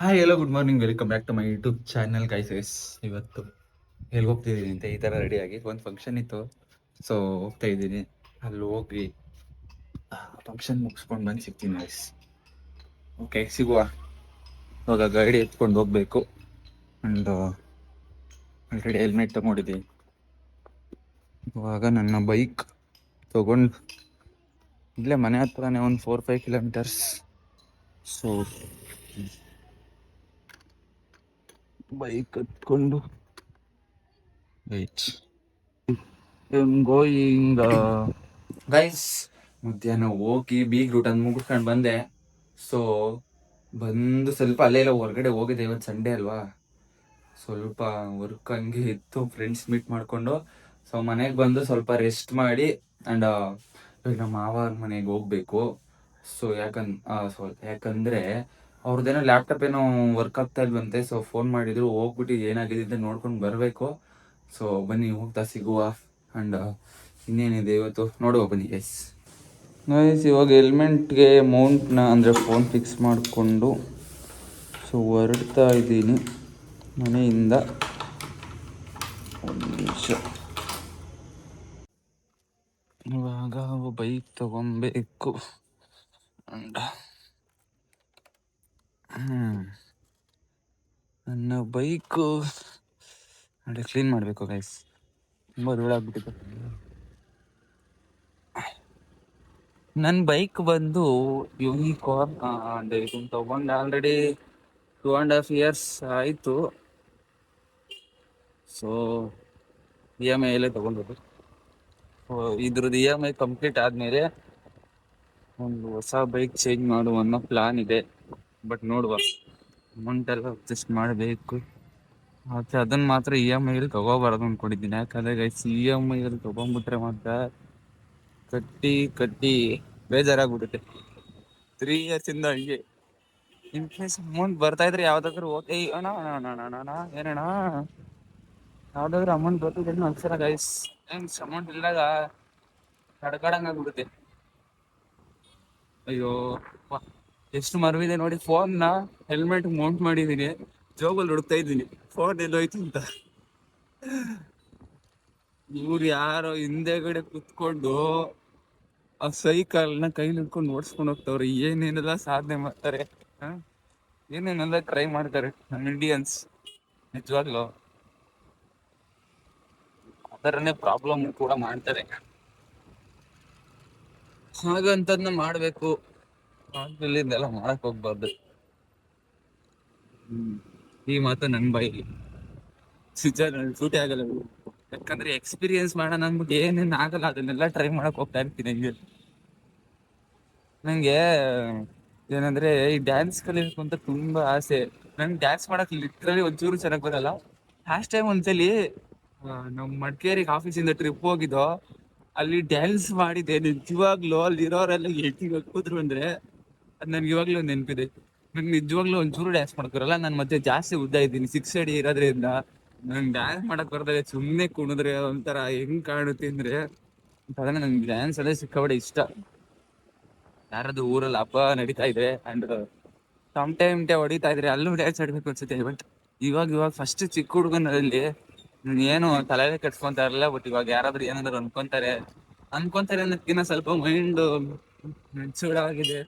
Hi hello good morning welcome back to my YouTube channel guys ಇವತ್ತು ಎಲ್ಲಿ ಹೋಗ್ತಿದ್ದೀನಿ ಅಂತ ಈ ಥರ ರೆಡಿಯಾಗಿ ಒಂದು ಫಂಕ್ಷನ್ ಇತ್ತು. ಸೊ ಹೋಗ್ತಾ ಇದ್ದೀನಿ ಅಲ್ಲಿ ಹೋಗಿ ಫಂಕ್ಷನ್ ಮುಗಿಸ್ಕೊಂಡು ಬಂದು ಸಿಗ್ತೀನಿ ಗೈಸ್ ಓಕೆ ಸಿಗುವ. ಇವಾಗ ಗಾಡಿ ಎತ್ಕೊಂಡು ಹೋಗ್ಬೇಕು. ಆ್ಯಂಡ್ ಆಲ್ರೆಡಿ ಹೆಲ್ಮೆಟ್ ತಗೊಂಡಿದ್ದೀನಿ. ಇವಾಗ ನನ್ನ ಬೈಕ್ ತಗೊಂಡು ಇಲ್ಲೇ ಮನೆ ಹತ್ರನೇ ಒಂದು four five kilometres so bike ಹತ್ಕೊಂಡು ವೈಟ್ ಗೋಯಿಂಗ್ ಗೈಸ್ ಮಧ್ಯಾಹ್ನ ಹೋಗಿ ಬೀಗ್ ರೂಟ್ ಅಂತ ಮುಗಿಸ್ಕೊಂಡು ಬಂದೆ. ಸೊ ಬಂದು ಸ್ವಲ್ಪ ಅಲ್ಲೇ ಇಲ್ಲ ಹೊರಗಡೆ ಹೋಗಿದ್ದೆ ಇವತ್ತು ಸಂಡೇ ಅಲ್ವಾ? ಸ್ವಲ್ಪ ವರ್ಕ್ ಹಂಗೆ ಇತ್ತು ಫ್ರೆಂಡ್ಸ್ ಮೀಟ್ ಮಾಡಿಕೊಂಡು. ಸೊ ಮನೆಗೆ ಬಂದು ಸ್ವಲ್ಪ ರೆಸ್ಟ್ ಮಾಡಿ ಆ್ಯಂಡ್ ಇವಾಗ ನಮ್ಮ ಮಾವ ಮನೆಗೆ ಹೋಗಬೇಕು. ಸೊ ಯಾಕಂದ್ ಸೊ ಯಾಕಂದ್ರೆ ಅವ್ರದ್ದೇನೋ ಲ್ಯಾಪ್ಟಾಪ್ ಏನೋ ವರ್ಕ್ ಆಗ್ತಾ ಇಲ್ವಂತೆ ಸೊ ಫೋನ್ ಮಾಡಿದ್ರು, ಹೋಗ್ಬಿಟ್ಟು ಏನಾಗಿದೆ ಅಂತ ನೋಡ್ಕೊಂಡು ಬರಬೇಕು. ಸೊ ಬನ್ನಿ, ಹೋಗ್ತಾ ಸಿಗುವ. ಆ್ಯಂಡ್ ಇನ್ನೇನಿದೆ ಇವತ್ತು? ನೋಡುವ, ಬನ್ನಿ ಎಸ್ ನೈಸ್ ಇವಾಗ ಹೆಲ್ಮೆಟ್ಗೆ ಮೌಂಟ್ನ ಅಂದರೆ ಫೋನ್ ಫಿಕ್ಸ್ ಮಾಡಿಕೊಂಡು ಸೊ ಹೊರಡ್ತಾ ಇದ್ದೀನಿ. ಮನೆಯಿಂದ ಒಂದು ನಿಮಿಷ. ಇವಾಗ ಬೈಕ್ ತಗೊಬೇಕು. ಅಂಡ್ ನನ್ನ ಬೈಕು ನೋಡಿ ಕ್ಲೀನ್ ಮಾಡಬೇಕು ಗೈಸ್ ತುಂಬ ಧೂಳಾಗ್ಬಿಟ್ಟಿದೆ ನನ್ನ ಬೈಕ್ ಬಂದು ಯೂನಿಕಾರ್ನ್ ಅಂದರೆ ಇದನ್ನು ತಗೊಂಡು already two and half years ಆಯಿತು. ಸೊ ಇ ಎಂ ಐಲೇ ತೊಗೊಂಡದ್ದು ಸೊ ಇದ್ರದ್ದು ಇ ಎಂ ಐ ಕಂಪ್ಲೀಟ್ ಆದಮೇಲೆ ಒಂದು ಹೊಸ ಬೈಕ್ ಚೇಂಜ್ ಮಾಡುವ ಅನ್ನೋ ಪ್ಲಾನ್ ಇದೆ. ಬಟ್ ನೋಡುವ. ಅಮೌಂಟ್ ಎಲ್ಲ ಅಡ್ಜಸ್ಟ್ ಮಾಡಬೇಕು. ಮತ್ತೆ ಅದನ್ನ ಮಾತ್ರ ಇ ಎಂ ಐಲಿ ತಗೋಬಾರದು ಅನ್ಕೊಂಡಿದ್ದೀನಿ. ಯಾಕಂದ್ರೆ ಗೈಸ್ ಇ ಎಂ ಐಲಿ ತಗೊಂಡ್ಬಿಟ್ರೆ ಮಾತ್ರ ಕಟ್ಟಿ ಕಟ್ಟಿ ಬೇಜಾರಾಗ್ಬಿಡುತ್ತೆ. ತ್ರೀ ಇಯರ್ಸ್ ಇಂದ ಹಂಗೆ. ಇನ್ ಕೇಸ್ ಅಮೌಂಟ್ ಬರ್ತಾ ಇದ್ರೆ ಯಾವ್ದಾದ್ರು ಓಕೆ ಅಣ್ಣ ಏನಣ್ಣ? ಯಾವ್ದಾದ್ರು ಅಮೌಂಟ್ ಬರ್ತಿದ್ರೆ ಅನ್ಸಲ್ಲ ಗೈಸ್ ಹೆಂಗ್ಸ್ ಅಮೌಂಟ್ ಇಲ್ದಾಗ ಕಡ್ಕಡಂಗ್ ಆಗ್ಬಿಡುತ್ತೆ ಅಯ್ಯೋ ಎಷ್ಟು ಮರವಿದೆ ನೋಡಿ ಫೋನ್ನ ಹೆಲ್ಮೆಟ್ ಮೌಂಟ್ ಮಾಡಿದೀನಿ. ಜೋಗಲ್ಲಿ ಹುಡುಕ್ತಾ ಇದ್ದೀನಿ. ಫೋನ್ ಎಲ್ಲೋಯ್ತು ಅಂತ. ಇವ್ರು ಯಾರೋ ಹಿಂದೆಗಡೆ ಕುತ್ಕೊಂಡು ಆ ಸೈಕಲ್ನ ಕೈಲಿ ಹಿಡ್ಕೊಂಡು ಓಡಿಸ್ಕೊಂಡು ಹೋಗ್ತಾವ್ರೆ. ಏನೇನೆಲ್ಲ ಸಾಧನೆ ಮಾಡ್ತಾರೆ? ಏನೇನೆಲ್ಲ ಟ್ರೈ ಮಾಡ್ತಾರೆ ನಮ್ಮ ಇಂಡಿಯನ್ಸ್ ನಿಜವಾಗ್ಲು. ಅದರನ್ನೇ ಪ್ರಾಬ್ಲಮ್ ಕೂಡ ಮಾಡ್ತಾರೆ. ಹಾಗಂತದ್ನ ಮಾಡ್ಬೇಕು. ಆದ್ಮೇಲೆ ಇದೆಲ್ಲ ಮಾಡಕ್ ಹೋಗ್ಬಾರ್ದು. ಹ್ಮ್. ಈ ಮಾತು ನನ್ ಬೈ ನಿಜ ನನ್ ಸೂಟಿ ಆಗಲ್ಲ ಯಾಕಂದ್ರೆ ಎಕ್ಸ್ಪೀರಿಯನ್ಸ್ ಮಾಡೋಣ ಅಂದ್ಬಿಟ್ಟು ಏನೇನ್ ಆಗಲ್ಲ ಅದನ್ನೆಲ್ಲ ಟ್ರೈ ಮಾಡಕ್ ಹೋಗ್ತಾ ಇರ್ತೀನಿ ಹಂಗೆ. ನಂಗೆ ಏನಂದ್ರೆ ಈ ಡ್ಯಾನ್ಸ್ ಕಲಿಬೇಕು ಅಂತ ತುಂಬಾ ಆಸೆ. ನಂಗೆ ಡ್ಯಾನ್ಸ್ ಮಾಡಕ್ ಲಿಟ್ರಲಿ ಒಂಚೂರು ಚೆನ್ನಾಗಿ ಬರಲ್ಲ. ಲಾಸ್ಟ್ ಟೈಮ್ ಒಂದ್ಸಲಿ ನಮ್ ಮಡಿಕೇರಿಗೆ ಆಫೀಸಿಂದ ಟ್ರಿಪ್ ಹೋಗಿದ್ದೋ ಅಲ್ಲಿ ಡ್ಯಾನ್ಸ್ ಮಾಡಿದೆ ನಿಜವಾಗ್ಲೂ ಅಲ್ಲಿರೋರೆಲ್ಲ ಹೆಂಗ್ ಕೂತ್ರು ಅಂದ್ರೆ ಅದ್ ನನ್ಗೆ ಇವಾಗ್ಲೂ ನೆನಪಿದೆ. ನಂಗೆ ನಿಜವಾಗ್ಲೂ ಒಂಚೂರು ಡ್ಯಾನ್ಸ್ ಮಾಡ್ಕೊರಲ್ಲ, ನಾನು ಮತ್ತೆ ಜಾಸ್ತಿ ಉದ್ದ ಇದ್ದೀನಿ. ಸಿಕ್ಸ್ ಅಡಿ ಇರೋದ್ರಿಂದ ನಂಗೆ ಡ್ಯಾನ್ಸ್ ಮಾಡಕ್ ಬರ್ದಾಗ ಸುಮ್ಮನೆ ಕುಣಿದ್ರೆ ಒಂಥರ ಹೆಂಗ್ ಕಾಣುತ್ತೆ ಅಂದ್ರೆ ಅದನ್ನ ನಂಗೆ ಡ್ಯಾನ್ಸ್ ಅದೇ ಸಿಕ್ಕಾಬಡೆ ಇಷ್ಟ. ಯಾರದು ಊರಲ್ಲಿ ಹಬ್ಬ ನಡೀತಾ ಇದೆ ಅಂಡ್ ಸಮ್ ಟೈಮ್ ಟೆ ಹೊಡಿತಾ ಇದ್ರೆ ಅಲ್ಲೂ ಡ್ಯಾನ್ಸ್ ಆಡ್ಬೇಕು ಅನ್ಸುತ್ತೆ ಬಟ್ ಇವಾಗ ಇವಾಗ ಫಸ್ಟ್ ಚಿಕ್ಕ ಹುಡುಗನಲ್ಲಿ ಏನು ತಲೆಗೆ ಕಟ್ಸ್ಕೊಂತ ಇರಲಿಲ್ಲ ಬಟ್ ಇವಾಗ ಯಾರಾದ್ರೂ ಏನಾದ್ರು ಅನ್ಕೊಂತಾರೆ. ಅನ್ಕೊಂತಾರೆ ಅನ್ನೋದಕ್ಕಿಂತ ಸ್ವಲ್ಪ ಮೈಂಡ್ ಆಗಿದೆ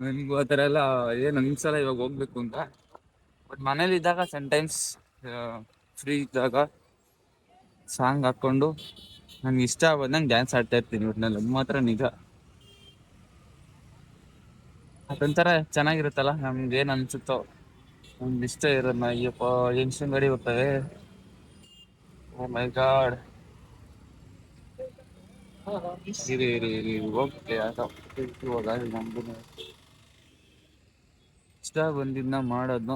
ನನಗೂ ಆ ಥರ ಎಲ್ಲ ಏನು ಅನ್ಸಲ್ಲ ಇವಾಗ ಹೋಗ್ಬೇಕು ಅಂತ. ಬಟ್ ಮನೇಲಿ ಇದ್ದಾಗ ಸಮ್ಟೈಮ್ಸ್ ಫ್ರೀ ಇದ್ದಾಗ ಸಾಂಗ್ ಹಾಕೊಂಡು ನನ್ಗೆ ಇಷ್ಟ ಬಂದಂಗೆ ಡ್ಯಾನ್ಸ್ ಆಡ್ತಾ ಇರ್ತೀನಿ. ಒಟ್ಟಿನಲ್ಲಿ ಅದು ಮಾತ್ರ ನಿಜ. ಅದೊಂಥರ ಚೆನ್ನಾಗಿರುತ್ತಲ್ಲ? ನಮ್ಗೆ ಏನ್ ಅನ್ಸುತ್ತೋ? ನಮ್ಗೆ ಇಷ್ಟ ಇರೋದ್ನ. ಅಯ್ಯಪ್ಪ ಹೆಂಗ್ಸನ್ ಗಡಿ ಬರ್ತವೆ ಓ ಮೈ ಗಾಡ್ ಇರಿ ಇರಿ ಇರಿ. ಹೋಗ್ತೆ ಇವಾಗ ನಮ್ದು ಇಷ್ಟ ಬಂದಿದ್ನ ಮಾಡೋದು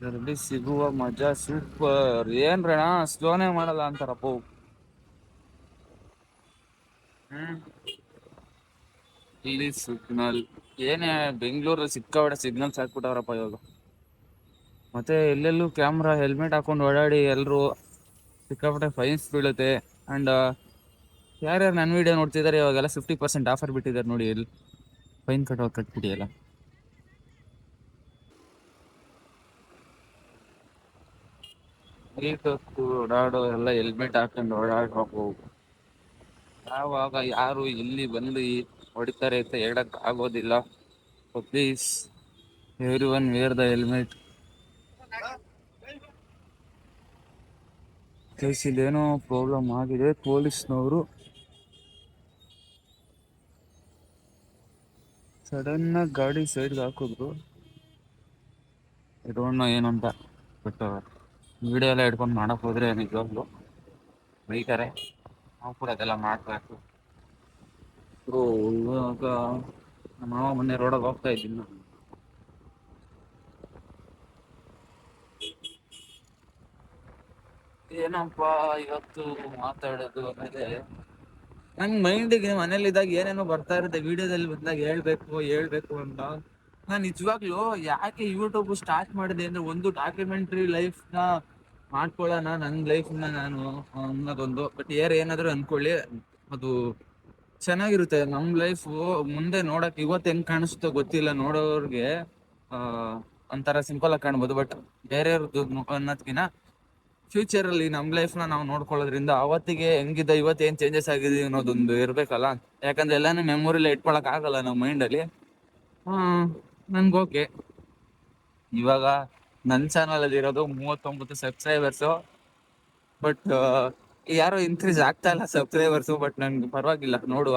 ಇದರಲ್ಲಿ ಸಿಗುವ ಮಜಾ ಸೂಪರ್ ಏನ್ ರಣ ಸ್ಲೋನೇ ಮಾಡಲ್ಲ ಅಂತಾರಪ್ಪ. ಹ್ಮ್. ಇಲ್ಲಿ ಸಿಗ್ನಲ್. ಏನೇ ಬೆಂಗಳೂರಲ್ಲಿ ಸಿಕ್ಕಾಪಟ್ಟೆ ಸಿಗ್ನಲ್ಸ್ ಹಾಕ್ಬಿಟ್ಟವ್ರಪ್ಪ ಇವಾಗ. ಮತ್ತೆ ಎಲ್ಲೆಲ್ಲೂ ಕ್ಯಾಮ್ರಾ ಹೆಲ್ಮೆಟ್ ಹಾಕೊಂಡು ಓಡಾಡಿ ಎಲ್ಲರೂ ಸಿಕ್ಕಾಪಟ್ಟೆ ಫೈನ್ಸ್ ಬೀಳುತ್ತೆ. ಅಂಡ್ ಯಾರ್ಯಾರು ನನ್ನ ವಿಡಿಯೋ ನೋಡ್ತಿದ್ದಾರೆ ಇವಾಗೆಲ್ಲ ಫಿಫ್ಟಿ ಪರ್ಸೆಂಟ್ ಆಫರ್ ಬಿಟ್ಟಿದ್ದಾರೆ ನೋಡಿ ಎಲ್ಲಿ ಫೈನ್ ಕಟ್ಟೋ ಕಟ್ಬಿಡಿ ಎಲ್ಲ. ಹೊತ್ತು ಓಡಾಡೋ ಎಲ್ಲ ಹೆಲ್ಮೆಟ್ ಹಾಕೊಂಡು ಓಡಾಡ್ಬೇಕು. ಯಾವಾಗ ಯಾರು ಇಲ್ಲಿ ಬಂದು ಹೊಡಿತಾರೆ ಅಂತ ಹೇಳಕ್ ಆಗೋದಿಲ್ಲ. Please every one wear the helmet ಏನೋ ಪ್ರಾಬ್ಲಮ್ ಆಗಿದೆ. ಪೊಲೀಸ್ನವರು ಆಗಿ ಗಾಡಿ ಸೈಡ್ಗೆ ಹಾಕಿದ್ರು. ಇರೋಣ ಏನಂತ ಬಟ್ ವಿಡಿಯೋ ಎಲ್ಲ ಇಟ್ಕೊಂಡು ಮಾಡಕ್ ಹೋದ್ರೆ ನಿಜವಾಗ್ಲು ಬೈತಾರೆ. ನಾವು ಕೂಡ ಅದೆಲ್ಲ ಮಾಡ್ಬೇಕು. ಇವಾಗ ನಮ್ಮ ಮಾವ ಮೊನ್ನೆ ರೋಡಲ್ಲಿ ಹೋಗ್ತಾ ಇದ್ದೀನಿ ನಾನು ಏನಪ್ಪ ಇವತ್ತು ಮಾತಾಡೋದು ಆಮೇಲೆ ನಂಗೆ ಮೈಂಡಿಗೆ ಮನೇಲಿದ್ದಾಗ ಏನೇನೋ ಬರ್ತಾ ಇರುತ್ತೆ ವಿಡಿಯೋದಲ್ಲಿ ಬಂದಾಗ ಹೇಳ್ಬೇಕು ಹೇಳ್ಬೇಕು ಅಂತ. ನಾನು ನಿಜವಾಗ್ಲೂ ಯಾಕೆ ಯೂಟ್ಯೂಬ್ ಸ್ಟಾರ್ಟ್ ಮಾಡಿದೆ ಅಂದ್ರೆ ಒಂದು ಡಾಕ್ಯುಮೆಂಟ್ರಿ ಲೈಫ್ನ ಮಾಡ್ಕೊಳ್ಳೋಣ ನನ್ನ ಲೈಫ್ನ ನಾನು ಅನ್ನೋದೊಂದು. ಬಟ್ ಏರ್ ಏನಾದರೂ ಅನ್ಕೊಳ್ಳಿ, ಅದು ಚೆನ್ನಾಗಿರುತ್ತೆ. ನಮ್ ಲೈಫ್ ಮುಂದೆ ನೋಡಕ್ ಇವತ್ತು ಹೆಂಗ್ ಕಾಣಿಸುತ್ತೋ ಗೊತ್ತಿಲ್ಲ. ನೋಡೋರ್ಗೆ ಒಂಥರ ಸಿಂಪಲ್ ಆಗಿ ಕಾಣ್ಬೋದು. ಬಟ್ ಬೇರೆಯವ್ರದ್ದು ಅನ್ನೋದ್ಕಿನ ಫ್ಯೂಚರ್ ಅಲ್ಲಿ ನಮ್ ಲೈಫ್ನ ನಾವು ನೋಡ್ಕೊಳ್ಳೋದ್ರಿಂದ ಅವತ್ತಿಗೆ ಹೆಂಗಿದ್ದ ಇವತ್ತು ಏನ್ ಚೇಂಜಸ್ ಆಗಿದೆ ಅನ್ನೋದೊಂದು ಇರ್ಬೇಕಲ್ಲ. ಯಾಕಂದ್ರೆ ಎಲ್ಲಾನು ಮೆಮೊರಿಲಿ ಇಟ್ಕೊಳಕ್ ಆಗಲ್ಲ ನಮ್ಮ ಮೈಂಡ್ ಅಲ್ಲಿ ಹ್ಮ್ ನನ್ಗೆ ಓಕೆ ಇವಾಗ ನನ್ನ ಚಾನಲ್ ಅಲ್ಲಿ ಇರೋದು ಮೂವತ್ತೊಂಬತ್ತು ಸಬ್ಸ್ಕ್ರೈಬರ್ಸ್ ಬಟ್ ಯಾರೋ ಇನ್ಕ್ರೀಸ್ ಆಗ್ತಾ ಇಲ್ಲ ಸಬ್ಸ್ಕ್ರೈಬರ್ಸ್ ಬಟ್ ನನ್ಗೆ ಪರವಾಗಿಲ್ಲ, ನೋಡುವ.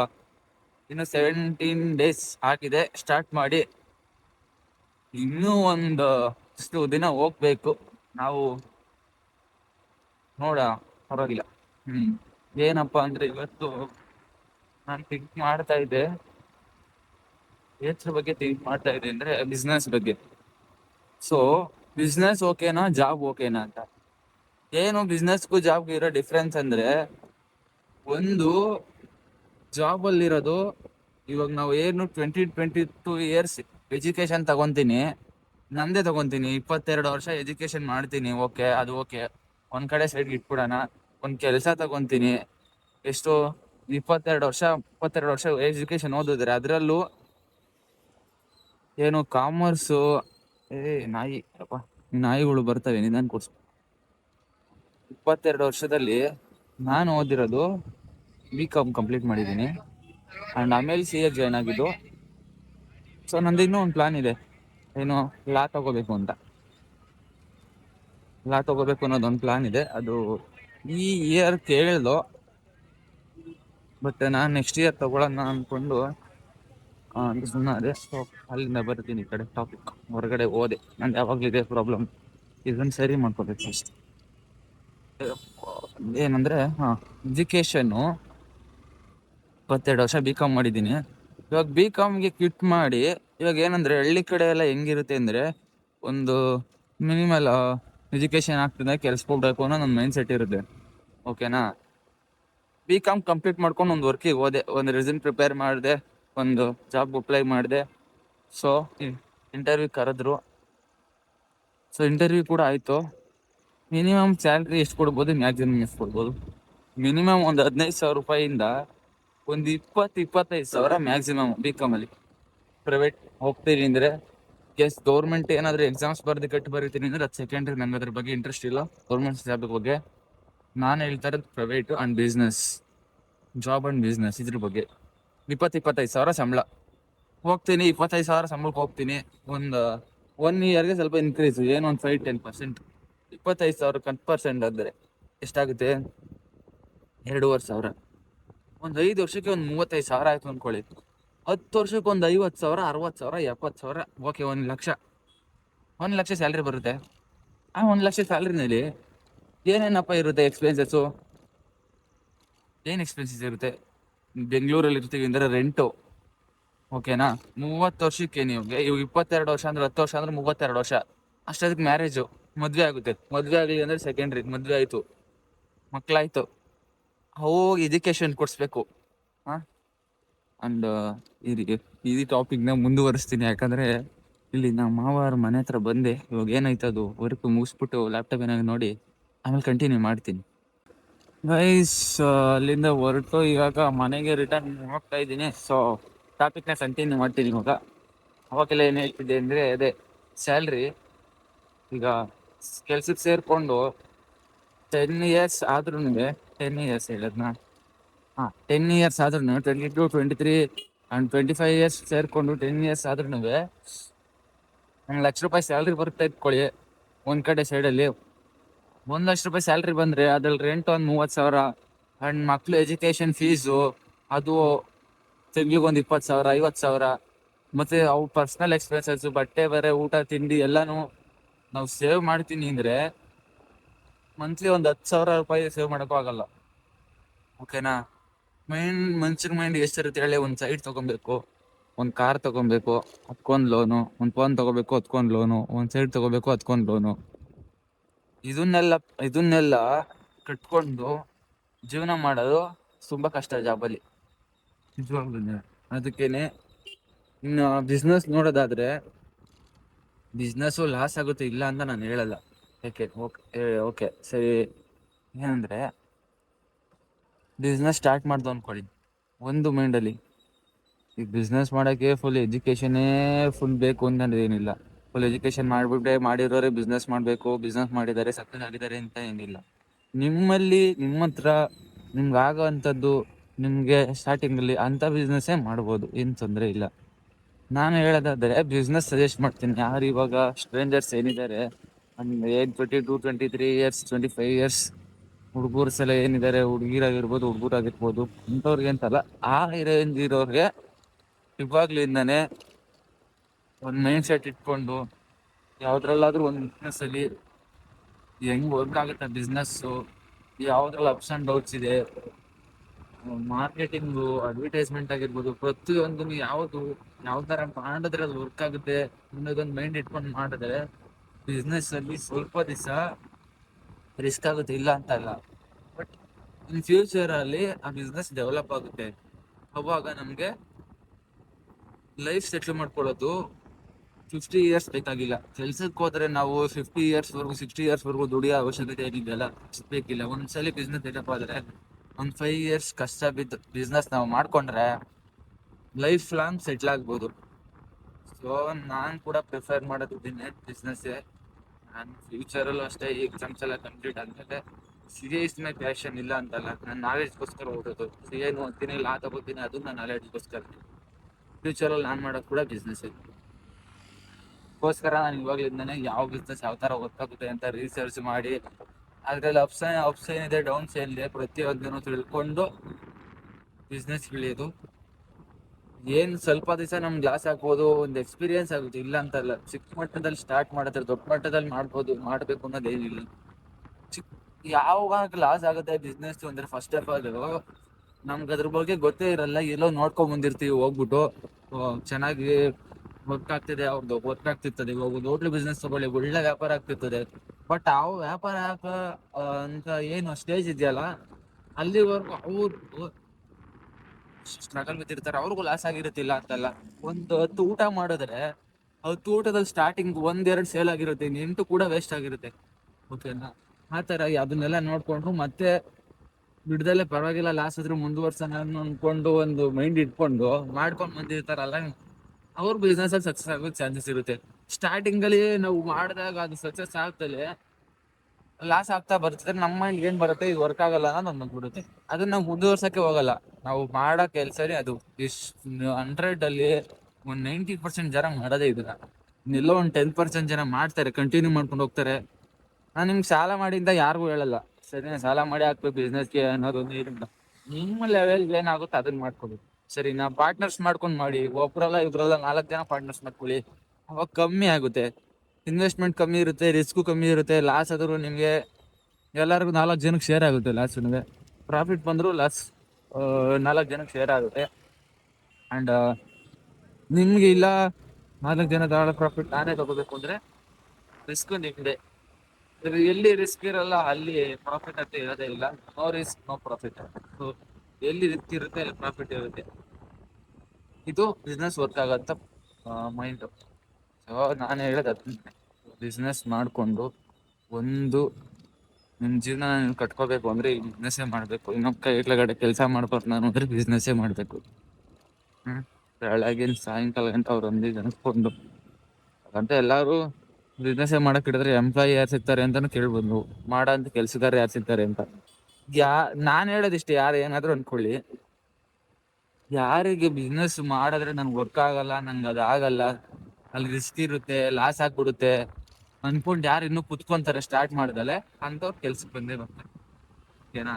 ಇನ್ನು ಸೆವೆಂಟೀನ್ ಡೇಸ್ ಆಗಿದೆ ಸ್ಟಾರ್ಟ್ ಮಾಡಿ. ಇನ್ನೂ ಒಂದು ಇಷ್ಟು ದಿನ ಹೋಗ್ಬೇಕು. ನಾವು ನೋಡ, ಪರವಾಗಿಲ್ಲ. ಹ್ಮ್, ಏನಪ್ಪಾ ಅಂದ್ರೆ ಇವತ್ತು ನಾನು ಥಿಂಕ್ ಮಾಡ್ತಾ ಇದ್ದೆ. ಏತ್ರ ಬಗ್ಗೆ ಥಿಂಕ್ ಮಾಡ್ತಾ ಇದ್ದೆ ಅಂದ್ರೆ ಬಿಸ್ನೆಸ್ ಬಗ್ಗೆ. ಸೊ ಬಿಸ್ನೆಸ್ ಓಕೆನಾ ಜಾಬ್ ಓಕೆನಾ ಅಂತ. ಏನು ಬಿಸ್ನೆಸ್ಗೂ ಜಾಬ್ಗೂ ಇರೋ ಡಿಫ್ರೆನ್ಸ್ ಅಂದ್ರೆ ಒಂದು ಜಾಬ್ ಅಲ್ಲಿರೋದು ಇವಾಗ ನಾವು ಏನು twenty twenty two years education ತಗೊಂತೀನಿ, ನಂದೇ ತಗೊಂತೀನಿ, ಇಪ್ಪತ್ತೆರಡು ವರ್ಷ ಎಜುಕೇಶನ್ ಮಾಡ್ತೀನಿ ಓಕೆ ಅದು ಓಕೆ ಒಂದ್ ಕಡೆ ಸೈಡ್ ಇಟ್ಬಿಡೋಣ, ಒಂದ್ ಕೆಲಸ ತಗೊಂತೀನಿ. ಎಷ್ಟು? ಇಪ್ಪತ್ತೆರಡು ವರ್ಷ ಇಪ್ಪತ್ತೆರಡು ವರ್ಷ ಎಜುಕೇಶನ್ ಓದಿದ್ರೆ ಅದರಲ್ಲೂ ಏನು ಕಾಮರ್ಸು ಏ, ನಾಯಿ ನಾಯಿಗಳು ಬರ್ತವೆ, ನಿಧಾನ ಕೊಡ್ಸು. ಇಪ್ಪತ್ತೆರಡು ವರ್ಷದಲ್ಲಿ ನಾನು ಓದಿರೋದು ಬಿ ಕಾಮ್ ಕಂಪ್ಲೀಟ್ ಮಾಡಿದ್ದೀನಿ. ಅಂಡ್ ಆಮೇಲೆ ಸಿ ಎ ಜಾಯ್ನ್ ಆಗಿದ್ದು. ಸೊ ನಂದು ಇನ್ನೂ ಒಂದು ಪ್ಲಾನ್ ಇದೆ. ಏನು ಲಾ ತಗೋಬೇಕು ಅಂತ. ಲಾ ತಗೋಬೇಕು ಅನ್ನೋದು ಒಂದು ಪ್ಲಾನ್ ಇದೆ. ಅದು ಈ ಇಯರ್ ಕೇಳ್ದು ಬಟ್ ನಾನು ನೆಕ್ಸ್ಟ್ ಇಯರ್ ತಗೊಳ್ಳೋಣ ಅನ್ಕೊಂಡು ಸುಮ್ಮನೆ ಅದೇ ಸೊ ಅಲ್ಲಿಂದ ಬರ್ತೀನಿ ಈ ಕಡೆ ಟಾಪಿಕ್ ಹೊರಗಡೆ ಹೋದೆ. ನಂದು ಯಾವಾಗಲೂ ಇದೇ ಪ್ರಾಬ್ಲಮ್ ಇದನ್ನು ಸರಿ ಮಾಡ್ಕೋಬೇಕು ಅಷ್ಟೆ. ಏನಂದ್ರೆ, ಹಾಂ ಎಜುಕೇಶನ್ನು ಇಪ್ಪತ್ತೆರಡು ವರ್ಷ ಬಿ ಕಾಮ್ ಮಾಡಿದ್ದೀನಿ. ಇವಾಗ ಬಿ ಕಾಮ್ಗೆ ಕ್ವಿಟ್ ಮಾಡಿ, ಇವಾಗ ಏನಂದ್ರೆ ಹಳ್ಳಿ ಕಡೆ ಎಲ್ಲ ಹೆಂಗಿರುತ್ತೆ ಅಂದ್ರೆ ಒಂದು ಮಿನಿಮಲ್ ಎಜುಕೇಶನ್ ಆಗ್ತದೆ ಕೆಲ್ಸಕ್ಕೆ ಹೋಗ್ಬೇಕು ಅನ್ನೋ ನನ್ನ ಮೈಂಡ್ ಸೆಟ್ ಇರುತ್ತೆ. ಓಕೆನಾ ಬಿ ಕಾಮ್ ಕಂಪ್ಲೀಟ್ ಮಾಡ್ಕೊಂಡು ಒಂದು ವರ್ಕಿಗೆ ಹೋದೆ. ಒಂದು ರಿಸನ್ ಪ್ರಿಪೇರ್ ಮಾಡಿದೆ. ಒಂದು ಜಾಬ್ ಅಪ್ಲೈ ಮಾಡಿದೆ. ಸೊ ಇಂಟರ್ವ್ಯೂ ಕರೆದ್ರು. ಸೊ ಇಂಟರ್ವ್ಯೂ ಕೂಡ ಆಯಿತು. ಮಿನಿಮಮ್ ಸ್ಯಾಲ್ರಿ ಎಷ್ಟು ಕೊಡ್ಬೋದು ಮ್ಯಾಕ್ಸಿಮಮ್ ಎಷ್ಟು ಕೊಡ್ಬೋದು? ಮಿನಿಮಮ್ ಒಂದು ಹದಿನೈದು ಸಾವಿರ ರೂಪಾಯಿಂದ ಒಂದು ಇಪ್ಪತ್ತು ಇಪ್ಪತ್ತೈದು ಸಾವಿರ ಮ್ಯಾಕ್ಸಿಮಮ್ ಬಿ ಕಾಮಲ್ಲಿ ಪ್ರೈವೇಟ್ ಹೋಗ್ತೀನಿ ಅಂದರೆ ಎಸ್ ಗೌರ್ಮೆಂಟ್ ಏನಾದರೂ ಎಕ್ಸಾಮ್ಸ್ ಬರೆದು ಕಟ್ಟಿ ಬರೀತೀನಿ ಅಂದರೆ ಅದು ಸೆಕೆಂಡ್ರಿ ನನಗೆ ಅದ್ರ ಬಗ್ಗೆ ಇಂಟ್ರೆಸ್ಟ್ ಇಲ್ಲ. ಗೌರ್ಮೆಂಟ್ ಜಾಬ್ ಬಗ್ಗೆ ನಾನು ಹೇಳ್ತಾ ಇರೋದು private and business job and business ಇದ್ರ ಬಗ್ಗೆ. ಇಪ್ಪತ್ತು ಇಪ್ಪತ್ತೈದು ಸಾವಿರ ಸಂಬಳ. ಹೋಗ್ತೀನಿ, ಇಪ್ಪತ್ತೈದು ಸಾವಿರ ಸಂಬಳಕ್ಕೆ ಹೋಗ್ತೀನಿ. ಒಂದು ಒನ್ ಇಯರ್ಗೆ ಸ್ವಲ್ಪ ಇನ್ಕ್ರೀಸ್ ಏನು ಒಂದು ಫೈವ್ ಟೆನ್ ಪರ್ಸೆಂಟ್ ಇಪ್ಪತ್ತೈದು ಸಾವಿರ ಹತ್ತು ಪರ್ಸೆಂಟ್ ಅಂದರೆ ಎಷ್ಟಾಗುತ್ತೆ? ಎರಡೂವರೆ ಸಾವಿರ. ಒಂದು ಐದು ವರ್ಷಕ್ಕೆ ಒಂದು ಮೂವತ್ತೈದು ಸಾವಿರ ಆಯಿತು ಅಂದ್ಕೊಳ್ಳಿ ಹತ್ತು ವರ್ಷಕ್ಕೆ ಒಂದು ಐವತ್ತು ಸಾವಿರ, ಅರವತ್ತು ಸಾವಿರ, ಎಪ್ಪತ್ತು ಸಾವಿರ. ಓಕೆ, ಒಂದು ಲಕ್ಷ. ಒಂದು ಲಕ್ಷ ಸ್ಯಾಲ್ರಿ ಬರುತ್ತೆ. ಆ ಒಂದು ಲಕ್ಷ ಸ್ಯಾಲ್ರಿನಲ್ಲಿ ಏನೇನಪ್ಪ ಇರುತ್ತೆ ಎಕ್ಸ್ಪೆನ್ಸಸ್ಸು ಏನು ಎಕ್ಸ್ಪೆನ್ಸಸ್ ಇರುತ್ತೆ? ಬೆಂಗಳೂರಲ್ಲಿ ಇರ್ತೀವಿ ಅಂದರೆ ರೆಂಟು ಓಕೆನಾ ಮೂವತ್ತು ವರ್ಷಕ್ಕೆ ನಿಮಗೆ, ಇವಾಗ ಇಪ್ಪತ್ತೆರಡು ವರ್ಷ ಅಂದ್ರೆ ಹತ್ತು ವರ್ಷ ಅಂದ್ರೆ ಮೂವತ್ತೆರಡು ವರ್ಷ. ಅಷ್ಟೊತ್ತಿಗೆ ಮ್ಯಾರೇಜು ಮದುವೆ ಆಗುತ್ತೆ. ಮದುವೆ ಆಗಲಿ ಅಂದರೆ ಸೆಕೆಂಡ್ರಿ ಮದುವೆ ಆಯಿತು. ಮಕ್ಕಳಾಯ್ತು ಹೋಗಿ ಎಜುಕೇಶನ್ ಕೊಡಿಸ್ಬೇಕು. ಹಾಂ? ಅಂಡ್ ಇದು ಟಾಪಿಕ್ನ ಮುಂದುವರಿಸ್ತೀನಿ. ಯಾಕಂದರೆ ಇಲ್ಲಿ ನಮ್ಮ ಮಾವಾರ ಮನೆ ಹತ್ರ ಬಂದೆ. ಇವಾಗ ಏನಾಯ್ತು ಅದು ವರ್ಕ್ ಮುಗಿಸ್ಬಿಟ್ಟು ಲ್ಯಾಪ್ಟಾಪ್ ಏನಾಗ ನೋಡಿ, ಆಮೇಲೆ ಕಂಟಿನ್ಯೂ ಮಾಡ್ತೀನಿ. ಗೈಸ್ ಅಲ್ಲಿಂದ ಹೊರಟು ಇವಾಗ ಮನೆಗೆ ರಿಟರ್ನ್ ಹೋಗ್ತಾ ಇದ್ದೀನಿ. ಸೊ ಟಾಪಿಕ್ನ ಕಂಟಿನ್ಯೂ ಮಾಡ್ತೀನಿ ಇವಾಗ. ಅವಾಗೆಲ್ಲ ಏನು ಹೇಳ್ತಿದ್ದೆ ಅಂದರೆ, ಅದೇ ಸ್ಯಾಲ್ರಿ ಈಗ ಕೆಲ್ಸಕ್ಕೆ ಸೇರಿಕೊಂಡು ಟೆನ್ ಇಯರ್ಸ್ ಆದ್ರೂ ಟೆನ್ ಇಯರ್ಸ್ ಹೇಳೋದನ್ನ ಹಾಂ ಟೆನ್ ಇಯರ್ಸ್ ಆದ್ರೂ twenty two twenty three and twenty five years ಸೇರಿಕೊಂಡು ಟೆನ್ ಇಯರ್ಸ್ ಆದ್ರೂ ಲಕ್ಷ ರೂಪಾಯಿ ಸ್ಯಾಲ್ರಿ ಬರುತ್ತೆ ಇಟ್ಕೊಳ್ಳಿ ಒಂದು ಕಡೆ ಸೈಡಲ್ಲಿ ಒಂದ್ ಲಕ್ಷ ರೂಪಾಯಿ ಸ್ಯಾಲ್ರಿ ಬಂದ್ರೆ ಅದ್ರಲ್ಲಿ ರೆಂಟ್ ಒಂದ್ ಮೂವತ್ ಸಾವಿರ ಅಂಡ್ ಮಕ್ಳು ಎಜುಕೇಶನ್ ಫೀಸು ಅದು ತಿಂಗ್ಳಿಗೆ ಒಂದ್ ಇಪ್ಪತ್ತು ಸಾವಿರ, ಐವತ್ತು ಸಾವಿರ. ಮತ್ತೆ ಅವು ಪರ್ಸನಲ್ ಎಕ್ಸ್ಪೆನ್ಸಸ್ ಬಟ್ಟೆ, ಬೇರೆ, ಊಟ, ತಿಂಡಿ ಎಲ್ಲಾನು ನಾವು ಸೇವ್ ಮಾಡ್ತೀನಿ ಅಂದ್ರೆ ಮಂತ್ಲಿ ಒಂದ್ ಹತ್ತು ಸಾವಿರ ರೂಪಾಯಿ ಸೇವ್ ಮಾಡೋಕ್ಕೂ ಆಗಲ್ಲ. ಓಕೆನಾ ಮೈಂಡ್ ಮನ್ಸಿನ ಮೈಂಡ್ ಎಷ್ಟಿರುತ್ತೆ ಹೇಳಿ ಒಂದು ಸೈಡ್ ತಗೊಬೇಕು, ಒಂದು ಕಾರ್ ತಗೊಬೇಕು ಅದಕ್ಕೊಂದು ಲೋನು ಒಂದು ಫೋನ್ ತಗೋಬೇಕು ಅದಕ್ಕೊಂದು ಲೋನು ಒಂದು ಸೈಡ್ ತಗೋಬೇಕು ಅದಕ್ಕೊಂದು ಲೋನು ಇದನ್ನೆಲ್ಲ ಇದನ್ನೆಲ್ಲ ಕಟ್ಕೊಂಡು ಜೀವನ ಮಾಡೋದು ತುಂಬಾ ಕಷ್ಟ ಜಾಬಲ್ಲಿ ನಿಜವಾಗ್ಲೂ ಅದಕ್ಕೇನೆ ಇನ್ನು ಬಿಸ್ನೆಸ್ ನೋಡೋದಾದ್ರೆ ಬಿಸ್ನೆಸ್ಸು ಲಾಸ್ ಆಗುತ್ತೆ ಇಲ್ಲ ಅಂತ ನಾನು ಹೇಳಲ್ಲ. ಯಾಕೆ ಓಕೆ ಓಕೆ ಸರಿ. ಏನಂದ್ರೆ ಬಿಸ್ನೆಸ್ ಸ್ಟಾರ್ಟ್ ಮಾಡ್ದು ಅನ್ಕೊಳ್ಳಿ. ಒಂದು ಮೈಂಡಲ್ಲಿ ಈಗ ಬಿಸ್ನೆಸ್ ಮಾಡೋಕ್ಕೆ ಫುಲ್ ಎಜುಕೇಷನೇ ಫುಲ್ ಬೇಕು ಅಂತ ಏನಿಲ್ಲ ಫುಲ್ ಎಜುಕೇಶನ್ ಮಾಡಿಬಿಟ್ಟೆ ಮಾಡಿರೋರೆ ಬಿಸ್ನೆಸ್ ಮಾಡಬೇಕು ಬಿಸ್ನೆಸ್ ಮಾಡಿದ್ದಾರೆ ಸಕ್ಸಸ್ ಆಗಿದ್ದಾರೆ ಅಂತ ಏನಿಲ್ಲ. ನಿಮ್ಮಲ್ಲಿ ನಿಮ್ಮ ಹತ್ರ ನಿಮ್ಗೆ ಆಗೋ ಅಂಥದ್ದು ನಿಮಗೆ ಸ್ಟಾರ್ಟಿಂಗಲ್ಲಿ ಅಂಥ ಬಿಸ್ನೆಸ್ಸೇ ಮಾಡ್ಬೋದು, ಏನು ತೊಂದರೆ ಇಲ್ಲ. ನಾನು ಹೇಳೋದಾದರೆ ಬಿಸ್ನೆಸ್ ಸಜೆಸ್ಟ್ ಮಾಡ್ತೀನಿ. ಯಾರು ಇವಾಗ ಸ್ಟ್ರೇಂಜರ್ಸ್ ಏನಿದ್ದಾರೆ ಏನ್ twenty two twenty three years twenty five years ಹುಡುಗರು ಸಲ ಏನಿದ್ದಾರೆ, ಹುಡುಗಿರಾಗಿರ್ಬೋದು, ಹುಡುಗರಾಗಿರ್ಬೋದು ಅಂಥವ್ರಿಗೆ ಅಂತಲ್ಲ ಆ ರೇಂಜ್ ಇರೋರಿಗೆ ಇವಾಗ್ಲಿಂದಾನೆ ಒಂದು ಮೈಂಡ್ ಸೆಟ್ ಇಟ್ಕೊಂಡು ಯಾವ್ದ್ರಲ್ಲಾದ್ರೂ ಒಂದು ಬಿಸ್ನೆಸ್ ಅಲ್ಲಿ ಹೆಂಗ್ ವರ್ಕ್ ಆಗುತ್ತೆ ಬಿಸ್ನೆಸ್ಸು ಯಾವ್ದ್ರಲ್ಲಿ ಅಪ್ಸ್ ಅಂಡ್ ಡೌನ್ಸ್ ಇದೆ ಮಾರ್ಕೆಟಿಂಗು ಅಡ್ವರ್ಟೈಸ್ಮೆಂಟ್ ಆಗಿರ್ಬೋದು ಪ್ರತಿಯೊಂದು ಯಾವುದು ಯಾವ ಥರ ಮಾಡಿದ್ರೆ ಅದು ವರ್ಕ್ ಆಗುತ್ತೆ ಅನ್ನೋದೊಂದು ಮೈಂಡ್ ಇಟ್ಕೊಂಡು ಮಾಡಿದ್ರೆ ಬಿಸ್ನೆಸ್ಸಲ್ಲಿ ಸ್ವಲ್ಪ ದಿವಸ ರಿಸ್ಕ್ ಆಗುತ್ತೆ, ಇಲ್ಲ ಅಂತ ಅಲ್ಲ. ಬಟ್ ಇನ್ ಫ್ಯೂಚರ್ ಅಲ್ಲಿ ಆ ಬಿಸ್ನೆಸ್ ಡೆವಲಪ್ ಆಗುತ್ತೆ. ಅವಾಗ ನಮಗೆ ಲೈಫ್ ಸೆಟ್ಲ್ ಮಾಡ್ಕೊಳ್ಳೋದು ಫಿಫ್ಟಿ ಇಯರ್ಸ್ ಬೇಕಾಗಿಲ್ಲ. ಕೆಲ್ಸಕ್ಕೆ ಹೋದ್ರೆ ನಾವು ಫಿಫ್ಟಿ ಇಯರ್ಸ್ ವರ್ಗು ಸಿಕ್ಸ್ಟಿ ಇಯರ್ಸ್ ವರ್ಗು ದುಡಿಯೋ ಅವಶ್ಯಕತೆ ಏನಿದೆಯಲ್ಲ ಬೇಕಿಲ್ಲ ಒಂದ್ಸಲಿ ಬಿಸ್ನೆಸ್ ಸೆಟಪ್ ಆದ್ರೆ, ಒಂದ್ ಫೈವ್ ಇಯರ್ಸ್ ಕಷ್ಟ ಬಿದ್ದು ಬಿಸ್ನೆಸ್ ನಾವು ಮಾಡ್ಕೊಂಡ್ರೆ ಲೈಫ್ ಲಾಂಗ್ ಸೆಟ್ಲ್ ಆಗ್ಬೋದು. ಸೊ ನಾನು ಕೂಡ ಪ್ರಿಫರ್ ಮಾಡೋದಿದ್ದೀನಿ ಬಿಸ್ನೆಸ್ಸೇ ನಾನು ಫ್ಯೂಚರಲ್ಲೂ ಅಷ್ಟೇ, ಈ ಎಕ್ಸಾಮ್ಸ್ ಎಲ್ಲ ಕಂಪ್ಲೀಟ್ ಆದ್ಮೇಲೆ C A is my passion ಇಲ್ಲ ಅಂತಲ್ಲ. ನಾನು ನಾಲೆಡ್ಜ್ಗೋಸ್ಕರ ಓದೋದು. ಸಿ ಎ ಓದ್ತೀನಿ ಲಾ ತಗೋತೀನಿ, ಅದು ನನ್ನ ನಾಲೆಡ್ಜ್ಗೋಸ್ಕರ ಫ್ಯೂಚರಲ್ಲಿ ನಾನು ಮಾಡೋದು ಕೂಡ ಬಿಸ್ನೆಸ್ ಅದಕ್ಕೋಸ್ಕರ ನಾನು ಇವಾಗಲಿಂದಾನೆ ಯಾವ ಬಿಸ್ನೆಸ್ ಯಾವ ಥರ ಗೊತ್ತಾಗುತ್ತೆ ಅಂತ ರಿಸರ್ಚ್ ಮಾಡಿ, ಅದ್ರಲ್ಲಿ ಅಪ್ಸ್ ಅಪ್ಸ್ ಏನಿದೆ ಡೌನ್ಸ್ ಏನಿದೆ ಪ್ರತಿಯೊಂದನ್ನು ತಿಳ್ಕೊಂಡು ಬಿಸ್ನೆಸ್ ಇಳಿಯೋದು ಏನ್ ಸ್ವಲ್ಪ ದಿವಸ ನಮ್ಗೆ ಲಾಸ್ ಆಗ್ಬೋದು ಒಂದು ಎಕ್ಸ್ಪೀರಿಯನ್ಸ್ ಆಗುತ್ತೆ. ಇಲ್ಲ ಅಂತಲ್ಲ, ಚಿಕ್ಕ ಮಟ್ಟದಲ್ಲಿ ಸ್ಟಾರ್ಟ್ ಮಾಡಿದ್ರೆ ದೊಡ್ಡ ಮಟ್ಟದಲ್ಲಿ ಮಾಡ್ಬೋದು, ಮಾಡ್ಬೇಕು ಅನ್ನೋದು ಏನಿಲ್ಲ. ಚಿಕ್ಕ ಯಾವಾಗ ಲಾಸ್ ಆಗುತ್ತೆ ಬಿಸ್ನೆಸ್ ಅಂದ್ರೆ ಫಸ್ಟ್ ಆಫ್ ಆಲ್ ನಮ್ಗೆ ಅದ್ರ ಬಗ್ಗೆ ಗೊತ್ತೇ ಇರಲ್ಲ. ಎಲ್ಲೋ ನೋಡ್ಕೊಂಡ್ ಬಂದಿರ್ತೀವಿ, ಹೋಗ್ಬಿಟ್ಟು ಚೆನ್ನಾಗಿ ಆಗ್ತಿದೆ ಅವ್ರದ್ದು ಗೊತ್ತಾಗ್ತಿರ್ತದೆ. ಇವಾಗ ಒಂದು ಹೋಟ್ಲು ಬಿಸ್ನೆಸ್ ತಗೊಳ್ಳಿ ಒಳ್ಳೆ ವ್ಯಾಪಾರ ಆಗ್ತಿರ್ತದೆ. ಬಟ್ ಆ ವ್ಯಾಪಾರ ಆಗ ಅಂತ ಏನು ಸ್ಟೇಜ್ ಇದೆಯಲ್ಲ, ಅಲ್ಲಿವರೆಗೂ ಅವ್ರು ಸ್ಟ್ರಗಲ್ ಬಿದ್ದಿರ್ತಾರೆ. ಅವ್ರಿಗೂ ಲಾಸ್ ಆಗಿರುತ್ತಿಲ್ಲ ಅಂತಲ್ಲ. ಒಂದು ಹತ್ತು ಊಟ ಮಾಡಿದ್ರೆ, ಹತ್ತು ಊಟದಲ್ಲಿ ಸ್ಟಾರ್ಟಿಂಗ್ ಒಂದೆರಡು ಸೇಲ್ ಆಗಿರುತ್ತೆ ಎಂಟು ಕೂಡ ವೇಸ್ಟ್ ಆಗಿರುತ್ತೆ. ಓಕೆನಾ ಆ ಥರ ಅದನ್ನೆಲ್ಲ ನೋಡಿಕೊಂಡು ಮತ್ತೆ ಬಿಡ್ದಲ್ಲೇ ಪರವಾಗಿಲ್ಲ ಲಾಸ್ ಆದ್ರೂ ಮುಂದುವರ್ಸೋಣ ಅನ್ಕೊಂಡು ಒಂದು ಮೈಂಡ್ ಇಟ್ಕೊಂಡು ಮಾಡ್ಕೊಂಡು ಬಂದಿರ್ತಾರಲ್ಲ? ಅವ್ರ ಬಿಸ್ನೆಸ್ ಅಲ್ಲಿ ಸಕ್ಸಸ್ ಆಗೋ ಚಾನ್ಸಸ್ ಇರುತ್ತೆ. ಸ್ಟಾರ್ಟಿಂಗ್ ಅಲ್ಲಿ ನಾವು ಮಾಡಿದಾಗ ಅದು ಸಕ್ಸಸ್ ಆಗ್ತಲ್ಲಿ ಲಾಸ್ ಆಗ್ತಾ ಬರ್ತದೆ ನಮ್ಮ ಏನ್ ಬರುತ್ತೆ? ಇದು ವರ್ಕ್ ಆಗಲ್ಲ ಅನ್ನೋದು ಬಿಡುತ್ತೆ ಅದನ್ನ ನಾವು ಮುಂದುವರ್ಸಕ್ಕೆ ಹೋಗಲ್ಲ. ನಾವು ಮಾಡೋ ಕೆಲಸನೇ ಅದು. ಇಷ್ಟು ಹಂಡ್ರೆಡ್ ಅಲ್ಲಿ ಒಂದ್ ನೈಂಟಿ ಪರ್ಸೆಂಟ್ ಜನ ಮಾಡೋದೇ ಇದನ್ನ ಇನ್ನೆಲ್ಲೋ ಒಂದ್ ಟೆನ್ ಪರ್ಸೆಂಟ್ ಜನ ಮಾಡ್ತಾರೆ. ಕಂಟಿನ್ಯೂ ಮಾಡ್ಕೊಂಡು ಹೋಗ್ತಾರೆ. ನಾನು ನಿಮ್ಗೆ ಸಾಲ ಮಾಡಿಂದ ಯಾರಿಗೂ ಹೇಳಲ್ಲ. ಸರಿ ಸಾಲ ಮಾಡಿ ಹಾಕ್ಬೇಕು ಬಿಸ್ನೆಸ್ಗೆ ಅನ್ನೋದೊಂದು ಏನಿಲ್ಲ ನಿಮ್ಮ ಲೆವೆಲ್ ಏನಾಗುತ್ತೆ ಅದನ್ನ ಮಾಡ್ಕೊಬೇಕು. ಸರಿ, ನಾ ಪಾರ್ಟ್ನರ್ಸ್ ಮಾಡ್ಕೊಂಡು ಮಾಡಿ, ಒಬ್ರಲ್ಲ ಇಬ್ರಲ್ಲ ನಾಲ್ಕು ಜನ ಪಾರ್ಟ್ನರ್ಸ್ ಮಾಡ್ಕೊಳ್ಳಿ. ಅವಾಗ ಕಮ್ಮಿ ಆಗುತ್ತೆ. ಇನ್ವೆಸ್ಟ್ಮೆಂಟ್ ಕಮ್ಮಿ ಇರುತ್ತೆ ರಿಸ್ಕು ಕಮ್ಮಿ ಇರುತ್ತೆ ಲಾಸ್ ಆದರೂ ನಿಮಗೆ ಎಲ್ಲರಿಗೂ ನಾಲ್ಕು ಜನಕ್ಕೆ ಶೇರ್ ಆಗುತ್ತೆ ಲಾಸ್ ಪ್ರಾಫಿಟ್ ಬಂದರೂ ಲಾಸ್ ನಾಲ್ಕು ಜನಕ್ಕೆ ಶೇರ್ ಆಗುತ್ತೆ. ಆ್ಯಂಡ್ ನಿಮಗೆ ಇಲ್ಲ ನಾಲ್ಕು ಜನ ತಗೊಳ್ಳೋ ಪ್ರಾಫಿಟ್ ನಾನೇ ತಗೋಬೇಕು ಅಂದರೆ ರಿಸ್ಕ್ ನಿಮ್ಮದೆ ಎಲ್ಲಿ ರಿಸ್ಕ್ ಇರಲ್ಲ ಅಲ್ಲಿ ಪ್ರಾಫಿಟ್ ಅಂತ ಇರೋದೇ ಇಲ್ಲ. ನೋ ರಿಸ್ಕ್ ನೋ ಪ್ರಾಫಿಟ್ ಎಲ್ಲಿ ರಿಸ್ಕ್ ಇರುತ್ತೆ, ಅಲ್ಲಿ ಪ್ರಾಫಿಟ್ ಇರುತ್ತೆ. ಇದು ಬಿಸ್ನೆಸ್ ವರ್ಕ್ ಆಗಂತ ಮೈಂಡ್ ಸೊ ನಾನು ಹೇಳೋದು ಅದನ್ನೇ ಬಿಸ್ನೆಸ್ ಮಾಡಿಕೊಂಡು ಒಂದು ನಿಮ್ಮ ಜೀವನ ಕಟ್ಕೋಬೇಕು ಅಂದರೆ ಈ ಬಿಸ್ನೆಸ್ಸೇ ಮಾಡಬೇಕು. ಇನ್ನೊಬ್ಬ ಕೈ ಕೆಳಗಡೆ ಕೆಲಸ ಮಾಡ್ಬಾರ್ದು ನಾನು ಅಂದರೆ ಬಿಸ್ನೆಸ್ಸೇ ಮಾಡಬೇಕು. ಹ್ಞೂ ಬೆಳಗಿನ, ಸಾಯಂಕಾಲ ಗಂಟೆ ಅವ್ರು ಒಂದೇ ನೆನೆಸ್ಕೊಂಡು ಅಂತ ಎಲ್ಲರೂ ಬಿಸ್ನೆಸ್ಸೇ ಮಾಡೋಕೆ ಹಿಡಿದ್ರೆ ಎಂಪ್ಲಾಯಿ ಯಾರು ಸಿಗ್ತಾರೆ ಅಂತಲೂ ಕೇಳ್ಬೋದು ನೀವು. ಮಾಡೋ ಅಂತ ಕೆಲಸಗಾರ ಯಾರು ಸಿಗ್ತಾರೆ ಅಂತ. ಯಾ, ನಾನ್ ಹೇಳೋದಿಷ್ಟೇ, ಯಾರು ಏನಾದ್ರು ಅನ್ಕೊಳ್ಳಿ. ಯಾರಿಗೆ ಬಿಸ್ನೆಸ್ ಮಾಡಿದ್ರೆ ನನ್ಗೆ ವರ್ಕ್ ಆಗಲ್ಲ, ನಂಗೆ ಅದು ಆಗಲ್ಲ ಅಲ್ಲಿ ರಿಸ್ಕ್ ಇರುತ್ತೆ ಲಾಸ್ ಆಗ್ಬಿಡುತ್ತೆ ಅನ್ಕೊಂಡ್ ಯಾರು ಇನ್ನೂ ಕುತ್ಕೊಂತಾರೆ ಸ್ಟಾರ್ಟ್ ಮಾಡ್ದಲೆ ಅಂತವ್ರು ಕೆಲ್ಸಕ್ಕೆ ಬಂದೇ ಬರ್ತಾರೆ. ಏನಾ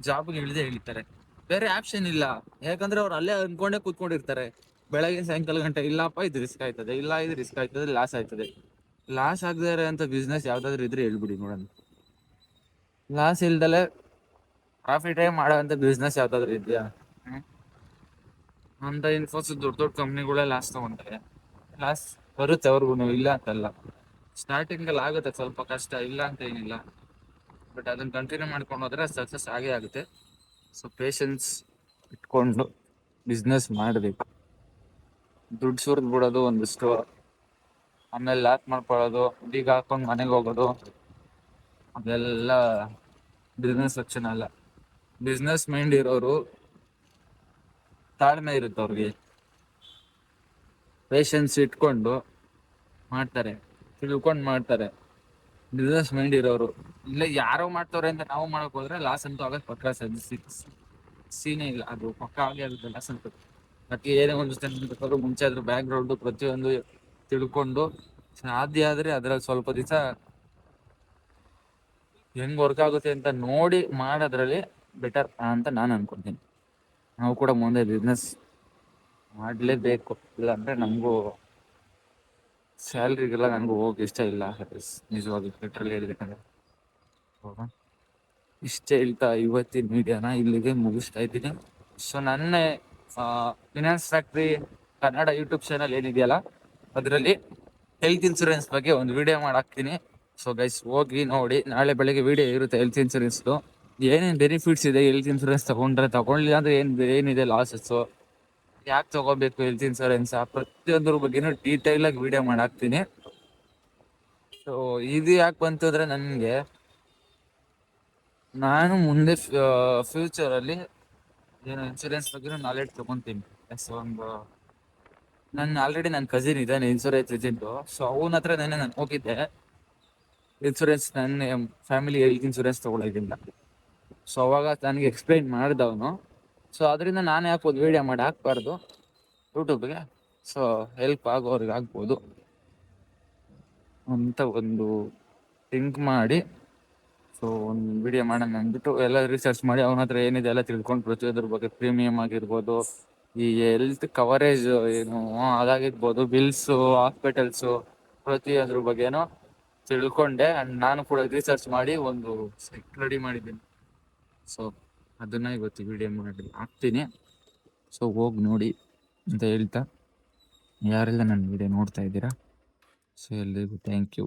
ಜಾಬ್ಗೆ ಇಳಿದೇ ಇಳಿತಾರೆ. ಬೇರೆ ಆಪ್ಷನ್ ಇಲ್ಲ. ಯಾಕಂದ್ರೆ ಅವ್ರು ಅಲ್ಲೇ ಅನ್ಕೊಂಡೇ ಕುತ್ಕೊಂಡಿರ್ತಾರೆ. ಬೆಳಗ್ಗೆ ಸಾಯಂಕಾಲ ಗಂಟೆ, ಇಲ್ಲಪ್ಪ, ಇದು ರಿಸ್ಕ್ ಆಯ್ತದೆ, ಇಲ್ಲ, ಇದು ರಿಸ್ಕ್ ಆಯ್ತದೆ ಲಾಸ್ ಆಯ್ತದೆ. ಲಾಸ್ ಆಗದೇ ಅಂತ ಬಿಸ್ನೆಸ್ ಯಾವ್ದಾದ್ರು ಇದ್ರೆ ಹೇಳ್ಬಿಡಿ ನೋಡೋಣ. ಲಾಸ್ ಇಲ್ದಲೆ ಪ್ರಾಫಿಟೇ ಮಾಡೋಂಥ ಬಿಸ್ನೆಸ್ ಯಾವ್ದಾದ್ರು ಇದೆಯಾ? ಅಂತ ಇನ್ಫೋಸಿಸ್ ದೊಡ್ಡ ದೊಡ್ಡ ಕಂಪ್ನಿಗಳೇ ಲಾಸ್ ತಗೊಂತಾರೆ. ಲಾಸ್ ಬರುತ್ತೆ ಅವ್ರಿಗೂ ಇಲ್ಲ ಅಂತಲ್ಲ. ಸ್ಟಾರ್ಟಿಂಗ್ ಅಲ್ಲಿ ಆಗುತ್ತೆ ಸ್ವಲ್ಪ ಕಷ್ಟ, ಇಲ್ಲ ಅಂತ ಏನಿಲ್ಲ. ಬಟ್ ಅದನ್ನ ಕಂಟಿನ್ಯೂ ಮಾಡ್ಕೊಂಡು ಹೋದ್ರೆ ಸಕ್ಸಸ್ ಆಗೇ ಆಗುತ್ತೆ. ಸೊ ಪೇಷನ್ಸ್ ಇಟ್ಕೊಂಡು ಬಿಸ್ನೆಸ್ ಮಾಡಬೇಕು. ದುಡ್ಡು ಸುರಿದ್ ಬಿಡೋದು ಒಂದಿಷ್ಟು ಆಮೇಲೆ ಲಾಕ್ ಮಾಡ್ಕೊಳ್ಳೋದು, ಬೀಗ ಹಾಕೊಂಡು ಮನೆಗೆ ಹೋಗೋದು. ಅದೆಲ್ಲ ಬಿಸ್ನೆಸ್ ಲಕ್ಷಣ ಅಲ್ಲ. ಬಿಸ್ನೆಸ್ ಮೈಂಡ್ ಇರೋರು ತಾಳ್ಮೆ ಇರುತ್ತೆ ಅವ್ರಿಗೆ. ಪೇಷನ್ಸ್ ಇಟ್ಕೊಂಡು ಮಾಡ್ತಾರೆ, ತಿಳ್ಕೊಂಡು ಮಾಡ್ತಾರೆ. ಬಿಸ್ನೆಸ್ ಮೈಂಡ್ ಇರೋರು. ಇಲ್ಲ ಯಾರೋ ಮಾಡ್ತವ್ರೆ ಅಂತ ನಾವು ಮಾಡಕ್ ಹೋದ್ರೆ ಲಾಸ್ ಅಂತೂ ಆಗೋದು ಪಕ್ಕ ಸೀನೇ ಇಲ್ಲ. ಅದು ಪಕ್ಕ ಆಗೇ ಆಗುತ್ತೆ ಲಾಸ್ ಅಂತ. ಮತ್ತೆ ಏನೇ ಒಂದು ಬೇಕಾದ್ರೂ ಮುಂಚೆ ಅದ್ರ ಬ್ಯಾಕ್ ಗ್ರೌಂಡ್ ಪ್ರತಿಯೊಂದು ತಿಳ್ಕೊಂಡು ಸಾಧ್ಯ ಆದ್ರೆ ಅದ್ರಲ್ಲಿ ಸ್ವಲ್ಪ ದಿವಸ ಹೆಂಗ್ ವರ್ಕ್ ಆಗುತ್ತೆ ಅಂತ ನೋಡಿ ಮಾಡೋದ್ರಲ್ಲಿ ಬೆಟರ್ ಅಂತ ನಾನು ಅನ್ಕೊಂತೀನಿ. ನಾವು ಕೂಡ ಮುಂದೆ ಬಿಸ್ನೆಸ್ ಮಾಡಲೇಬೇಕು. ಇಲ್ಲ ಇಲ್ಲಾಂದ್ರೆ ನಮಗೂ ಸ್ಯಾಲ್ರಿಗೆಲ್ಲ ನನಗೂ ಹೋಗಿ ಇಷ್ಟ ಇಲ್ಲ ನಿಜವಾಗಿ ಪೆಟ್ರೋಲ್ ಹೇಳ್ಬೇಕಂದ್ರೆ. ಇಷ್ಟೇ ಹೇಳ್ತಾ ಇವತ್ತಿನ ಮೀಡಿಯಾನ ಇಲ್ಲಿಗೆ ಮುಗಿಸ್ತಾ ಇದ್ದೀನಿ. ಸೊ ನನ್ನ finance factory Kannada YouTube channel ಏನಿದೆಯಲ್ಲ, ಅದರಲ್ಲಿ ಹೆಲ್ತ್ ಇನ್ಸೂರೆನ್ಸ್ ಬಗ್ಗೆ ಒಂದು ವಿಡಿಯೋ ಮಾಡಾಕ್ತೀನಿ. ಸೊ ಗೈಸ್ ಹೋಗಿ ನೋಡಿ. ನಾಳೆ ಬೆಳಗ್ಗೆ ವಿಡಿಯೋ ಇರುತ್ತೆ ಹೆಲ್ತ್ ಇನ್ಸೂರೆನ್ಸ್ದು ಏನೇನು ಬೆನಿಫಿಟ್ಸ್ ಇದೆ ಹೆಲ್ತ್ ಇನ್ಸೂರೆನ್ಸ್ ತಗೊಂಡ್ರೆ ತಗೊಳ್ಳಿಲ್ಲ ಅಂದ್ರೆ ಏನ್ ಏನಿದೆ ಲಾಸಸ್ಸು ಯಾಕೆ ತಗೋಬೇಕು ಹೆಲ್ತ್ ಇನ್ಸೂರೆನ್ಸ್ ಪ್ರತಿಯೊಂದ್ರ ಬಗ್ಗೆನೂ ಡೀಟೇಲ್ ಆಗಿ ವಿಡಿಯೋ ಮಾಡಾಕ್ತೀನಿ ಸೊ ಇದು ಯಾಕೆ ಬಂತು ಅಂದ್ರೆ ನನಗೆ ನಾನು ಮುಂದೆ ಫ್ಯೂಚರ್ ಅಲ್ಲಿ ಏನು ಇನ್ಸೂರೆನ್ಸ್ ಬಗ್ಗೆ ನಾಲೆಡ್ಜ್ ತಗೊಂತೀನಿ. ಒಂದು ನನ್ನ ಆಲ್ರೆಡಿ ನನ್ನ ಕಸಿನ್ ಇದ್ದಾನೆ ಇನ್ಸೂರೆನ್ಸ್ ಏಜೆಂಟು ಸೊ ಅವನ ಹತ್ರ ನಾನು ಹೋಗಿದ್ದೆ. ಇನ್ಸೂರೆನ್ಸ್ ನನ್ನ ಫ್ಯಾಮಿಲಿ ಹೆಲ್ತ್ ಇನ್ಸೂರೆನ್ಸ್ ತಗೊಳ್ಳೋದಿಲ್ಲ ಸೊ ಅವಾಗ ನನಗೆ ಎಕ್ಸ್ಪ್ಲೈನ್ ಮಾಡಿದವನು. ಸೊ ಅದರಿಂದ ನಾನು ಯಾಕೆ ಒಂದು ವೀಡಿಯೋ ಮಾಡಿ ಹಾಕ್ಬಾರ್ದು? ಯೂಟ್ಯೂಬ್ಗೆ ಸೊ ಹೆಲ್ಪ್ ಆಗೋರಿಗೆ ಆಗ್ಬೋದು ಅಂತ ಒಂದು ಥಿಂಕ್ ಮಾಡಿ. ಸೊ ಒಂದು ವಿಡಿಯೋ ಮಾಡೋಣ ಅಂದ್ಬಿಟ್ಟು ಎಲ್ಲ ರಿಸರ್ಚ್ ಮಾಡಿ. ಅವನ ಹತ್ರ ಏನಿದೆ ಎಲ್ಲ ತಿಳ್ಕೊಂಡು ಪ್ರತಿಯೊಂದ್ರ ಬಗ್ಗೆ ಪ್ರೀಮಿಯಂ ಆಗಿರ್ಬೋದು. ಈ ಹೆಲ್ತ್ ಕವರೇಜ್ ಏನು ಅದಾಗಿರ್ಬೋದು. ಬಿಲ್ಸು ಹಾಸ್ಪಿಟಲ್ಸು ಪ್ರತಿಯೊಂದ್ರ ಬಗ್ಗೆನೂ ತಿಳ್ಕೊಂಡೆ. ಅಂಡ್ ನಾನು ಕೂಡ ರಿಸರ್ಚ್ ಮಾಡಿ ಒಂದು ಸೆಟ್ ರೆಡಿ ಮಾಡಿದ್ದೀನಿ. ಸೊ ಅದನ್ನ ಇವತ್ತು ವಿಡಿಯೋ ಮಾಡಿ ಹಾಕ್ತೀನಿ. ಸೊ ಹೋಗಿ ನೋಡಿ ಅಂತ ಹೇಳ್ತಾ, ಯಾರೆಲ್ಲ ನನ್ನ ವಿಡಿಯೋ ನೋಡ್ತಾ ಇದ್ದೀರಾ? ಸೊ ಎಲ್ರಿಗೂ ಥ್ಯಾಂಕ್ ಯು